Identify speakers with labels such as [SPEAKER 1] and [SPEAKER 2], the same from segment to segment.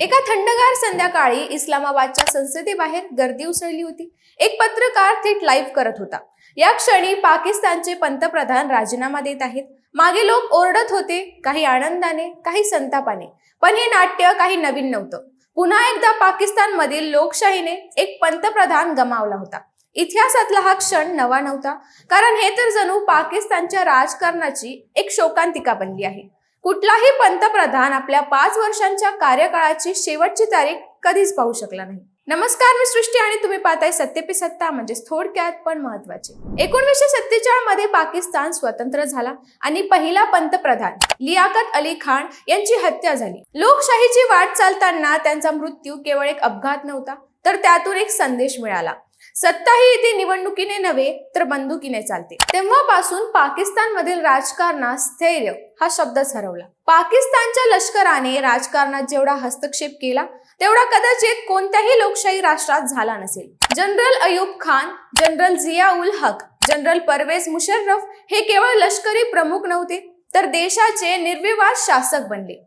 [SPEAKER 1] एका थंडगार संध्याकाळी इस्लामाबादच्या संसदेबाहेर गर्दी उसळली होती. एक पत्रकार थेट लाईव्ह करत होता. या क्षणी पाकिस्तानचे पंतप्रधान राजीनामा देत आहेत. मागे लोक ओरडत होते काही आनंदाने काही संतापाने. पण हे नाट्य काही नवीन नव्हतं. पुन्हा एकदा पाकिस्तानमधील लोकशाहीने एक पंतप्रधान गमावला होता. इतिहासातला हा क्षण नवा नव्हता. कारण हे तर जणू पाकिस्तानच्या राजकारणाची एक शोकांतिका बनली आहे. कुठलाही पंतप्रधान आपल्या पाच वर्षांच्या कार्यकाळाची शेवटची तारीख कधीच पाहू शकला नाही. नमस्कार मी सृष्टी आणि तुम्ही पाहताय सत्य पे सत्ता म्हणजे थोडक्यात पण महत्त्वाचे एकोणीसशे सत्तेचाळमध्ये पाकिस्तान स्वतंत्र झाला आणि पहिला पंतप्रधान लियाकत अली खान यांची हत्या झाली. लोकशाहीची वाट चालताना त्यांचा मृत्यू केवळ एक अपघात नव्हता तर त्यातून एक संदेश मिळाला. सत्ता ही इथे निवडणुकीने नव्हे तर बंदुकीने चालते तेव्हापासून पाकिस्तानमधील राजकारणात स्थैर्य हा शब्दच हरवला पाकिस्तानच्या लष्कराने राजकारणात जेवढा हस्तक्षेप केला तेवढा कदाचित कोणत्याही लोकशाही राष्ट्रात झाला नसेल. General Ayub Khan general Zia ul Haq general Pervez Musharraf हे केवळ लष्करी प्रमुख नव्हते तर देशाचे निर्विवाद शासक बनले.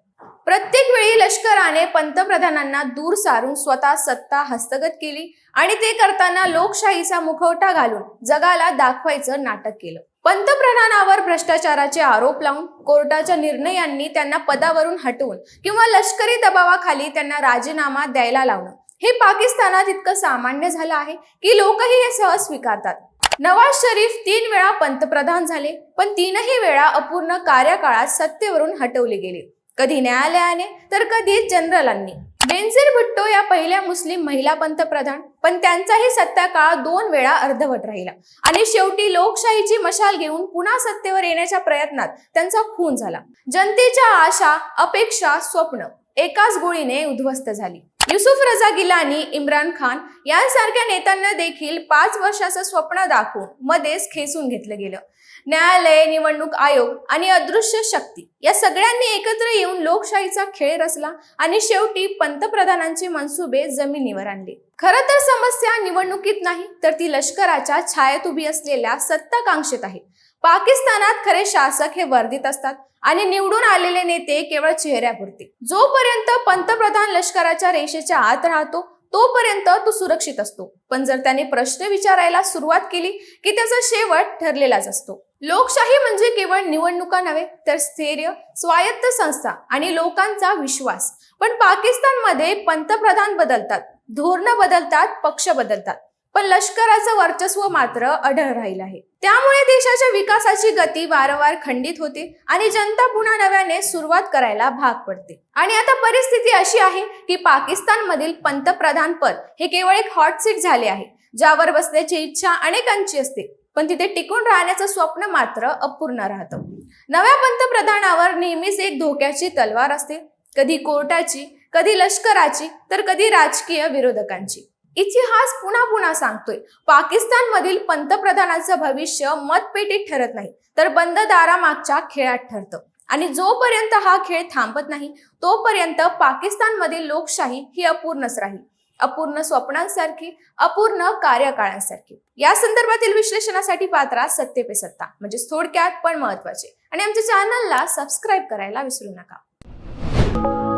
[SPEAKER 1] प्रत्येक वेळी लष्कराने पंतप्रधानांना दूर सारून स्वतः सत्ता हस्तगत केली आणि ते करताना लोकशाहीचा मुखवटा घालून जगाला दाखवायचं नाटक केलं. पंतप्रधानावर भ्रष्टाचाराचे आरोप लावून कोर्टाच्या निर्णयांनी त्यांना पदावरून हटवून किंवा लष्करी दबावाखाली त्यांना राजीनामा द्यायला लावणं. हे पाकिस्तानात इतकं सामान्य झालं आहे की लोकही हे सहज स्वीकारतात. नवाज शरीफ तीन वेळा पंतप्रधान झाले पण तीनही वेळा अपूर्ण कार्यकाळात सत्तेवरून हटवले गेले. कधी न्यायालयाने तर कधी जनरलांनी. बेनझीर भुट्टो या पहिल्या मुस्लिम महिला पंतप्रधान पण त्यांचाही सत्ताकाळ दोन वेळा अर्धवट राहिला. आणि शेवटी लोकशाहीची मशाल घेऊन पुन्हा सत्तेवर येण्याच्या प्रयत्नात त्यांचा खून झाला. जनतेच्या आशा अपेक्षा स्वप्न. एकाच गोळीने उद्ध्वस्त झाली. युसुफ रजा गिलानी इम्रान खान यांसारख्या नेत्यांना देखील पाच वर्षाचं स्वप्न दाखवून मध्येच खेचून घेतलं गेलं. न्यायालय निवडणूक आयोग आणि अदृश्य शक्ती या सगळ्यांनी एकत्र येऊन लोकशाहीचा खेळ रचला आणि शेवटी पंतप्रधानांचे मनसुबे जमिनीवर आणले. खरं तर समस्या निवडणुकीत नाही तर ती लष्कराच्या छायेत उभी असलेल्या सत्ताकांक्षेत आहे. पाकिस्तानात खरे शासक हे वर्धित असतात आणि निवडून आलेले नेते केवळ चेहऱ्यापुरते. जोपर्यंत पंतप्रधान लष्कराच्या रेषेच्या आत राहतो तोपर्यंत तो सुरक्षित असतो. पण जर त्याने प्रश्न विचारायला सुरुवात केली की त्याचा शेवट ठरलेलाच असतो. लोकशाही म्हणजे केवळ निवडणुका नव्हे तर स्थैर्य स्वायत्त संस्था आणि लोकांचा विश्वास. पण पाकिस्तानमध्ये पंतप्रधान बदलतात धोरणं बदलतात पक्ष बदलतात. पण लष्कराचं वर्चस्व मात्र अढळ राहील आहे. त्यामुळे देशाच्या विकासाची गती वारंवार खंडित होते आणि जनता पुन्हा नव्याने सुरुवात करायला भाग पडते. आणि आता परिस्थिती अशी आहे की पाकिस्तानमधील पंतप्रधान पद हे केवळ एक हॉट सीट झाले आहे ज्यावर बसण्याची इच्छा अनेकांची असते पण तिथे टिकून राहण्याचं स्वप्न मात्र अपूर्ण राहतं. नव्या पंतप्रधानावर नेहमीच एक धोक्याची तलवार असते कधी कोर्टाची कधी लष्कराची तर कधी राजकीय विरोधकांची. इतिहास पुन्हा पुन्हा सांगतोय. पाकिस्तानमधील पंतप्रधानाचं भविष्य मतपेटीत ठरत नाही तर बंद दारामागच्या खेळात ठरतं. आणि जोपर्यंत हा खेळ थांबत नाही तोपर्यंत पाकिस्तानमधील लोकशाही ही अपूर्णच राहील. अपूर्ण स्वप्नांसारखी अपूर्ण कार्यकाळांसारखी. या संदर्भातील विश्लेषणासाठी पात्रा सत्ते पे सत्ता. म्हणजे थोडक्यात पण महत्त्वाचे आणि आमच्या चॅनलला सबस्क्राईब करायला विसरू नका.